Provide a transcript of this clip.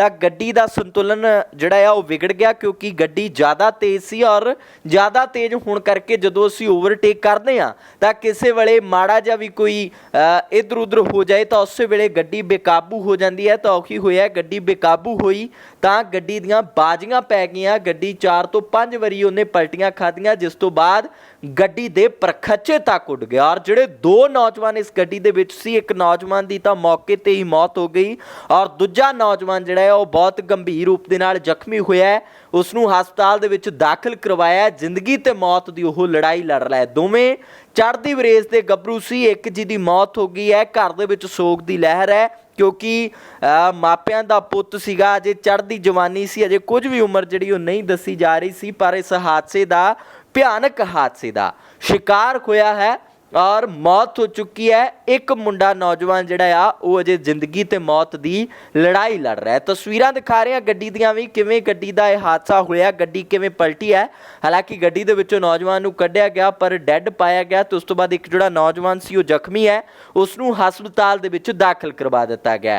ਤਾਂ ਗੱਡੀ ਦਾ ਸੰਤੁਲਨ ਜਿਹੜਾ ਆ ਉਹ ਵਿਗੜ ਗਿਆ ਕਿਉਂਕਿ ਗੱਡੀ ਜ਼ਿਆਦਾ ਤੇਜ਼ ਸੀ ਔਰ ਜ਼ਿਆਦਾ ਤੇਜ਼ ਹੋਣ ਕਰਕੇ ਜਦੋਂ ਅਸੀਂ ਓਵਰਟੇਕ ਕਰਦੇ ਆ ਤਾਂ ਕਿਸੇ ਵੇਲੇ ਮਾੜਾ ਜਿਹਾ ਵੀ ਕੋਈ ਇਧਰ ਉਧਰ ਹੋ ਜਾਏ ਤਾਂ ਉਸੇ ਵੇਲੇ ਗੱਡੀ ਬੇਕਾਬੂ ਹੋ ਜਾਂਦੀ ਹੈ, ਤਾਂ ਔਖੀ ਹੋਇਆ ਗੱਡੀ ਬੇਕਾਬੂ ਹੋਈ ਤਾਂ ਗੱਡੀ ਦੀਆਂ ਬਾਜ਼ੀਆਂ ਪੈ ਗਈਆਂ, ਗੱਡੀ 4 ਤੋਂ 5 ਵਾਰੀ ਉਹਨੇ ਪਲਟੀਆਂ ਖਾਧੀਆਂ, ਜਿਸ ਤੋਂ ਬਾਅਦ ਗੱਡੀ ਦੇ ਪ੍ਰਖੱਚੇ ਤੱਕ ਉੱਡ ਗਿਆ ਔਰ ਜਿਹੜੇ ਦੋ ਨੌਜਵਾਨ ਇਸ ਗੱਡੀ ਦੇ ਵਿੱਚ ਸੀ, ਇੱਕ ਨੌਜਵਾਨ ਦੀ ਤਾਂ ਮੌਕੇ ਤੇ ਹੀ ਮੌਤ ਹੋ ਗਈ ਔਰ ਦੂਜਾ ਨੌਜਵਾਨ ਜਿਹੜਾ ਹੈ ਉਹ ਬਹੁਤ ਗੰਭੀਰ ਰੂਪ ਦੇ ਨਾਲ ਜ਼ਖਮੀ ਹੋਇਆ ਹੈ। ਉਸ ਨੂੰ ਹਸਪਤਾਲ ਦੇ ਵਿੱਚ ਦਾਖਲ ਕਰਵਾਇਆ ਜ਼ਿੰਦਗੀ ਤੇ ਮੌਤ ਦੀ ਉਹ ਲੜਾਈ ਲੜ ਰਿਹਾ ਹੈ। ਦੋਵੇਂ ਚੜ੍ਹਦੀ ਵਰੇਸ ਦੇ ਗੱਭਰੂ ਸੀ। ਇੱਕ ਜੀ ਦੀ ਮੌਤ ਹੋ ਗਈ ਹੈ। ਘਰ ਦੇ ਵਿੱਚ ਸੋਗ ਦੀ ਲਹਿਰ ਹੈ ਕਿਉਂਕਿ ਅ, ਮਾਪਿਆਂ ਦਾ ਪੁੱਤ ਸੀਗਾ। ਅਜੇ ਚੜ੍ਹਦੀ ਜਵਾਨੀ ਸੀ। ਅਜੇ ਕੁਝ ਵੀ ਉਮਰ ਜਿਹੜੀ ਉਹ ਨਹੀਂ ਦੱਸੀ ਜਾ ਰਹੀ ਸੀ ਪਰ ਇਸ ਹਾਦਸੇ ਦਾ ਭਿਆਨਕ ਹਾਦਸੇ ਦਾ ਸ਼ਿਕਾਰ ਹੋਇਆ ਹੈ। ਔਰ ਮੌਤ ਹੋ ਚੁੱਕੀ ਹੈ। ਇੱਕ ਮੁੰਡਾ ਨੌਜਵਾਨ ਜਿਹੜਾ ਆ, ਉਹ ਅਜੇ ਜ਼ਿੰਦਗੀ ਤੇ ਮੌਤ ਦੀ ਲੜਾਈ ਲੜ ਰਿਹਾ ਹੈ। ਤਸਵੀਰਾਂ ਦਿਖਾ ਰਹੇ ਹਾਂ ਗੱਡੀ ਦੀਆਂ ਵੀ, ਕਿਵੇਂ ਗੱਡੀ ਦਾ ਇਹ ਹਾਦਸਾ ਹੋਇਆ, ਗੱਡੀ ਕਿਵੇਂ ਪਲਟੀ ਹੈ। ਹਾਲਾਂਕਿ ਗੱਡੀ ਦੇ ਵਿੱਚੋਂ ਨੌਜਵਾਨ ਨੂੰ ਕੱਢਿਆ ਗਿਆ, ਪਰ ਡੈੱਡ ਪਾਇਆ ਗਿਆ ਤੇ ਉਸ ਤੋਂ ਬਾਅਦ ਇੱਕ ਜਿਹੜਾ ਨੌਜਵਾਨ ਸੀ, ਉਹ ਜ਼ਖਮੀ ਹੈ। ਉਸ ਨੂੰ ਹਸਪਤਾਲ ਦੇ ਵਿੱਚ ਦਾਖਲ ਕਰਵਾ ਦਿੱਤਾ ਗਿਆ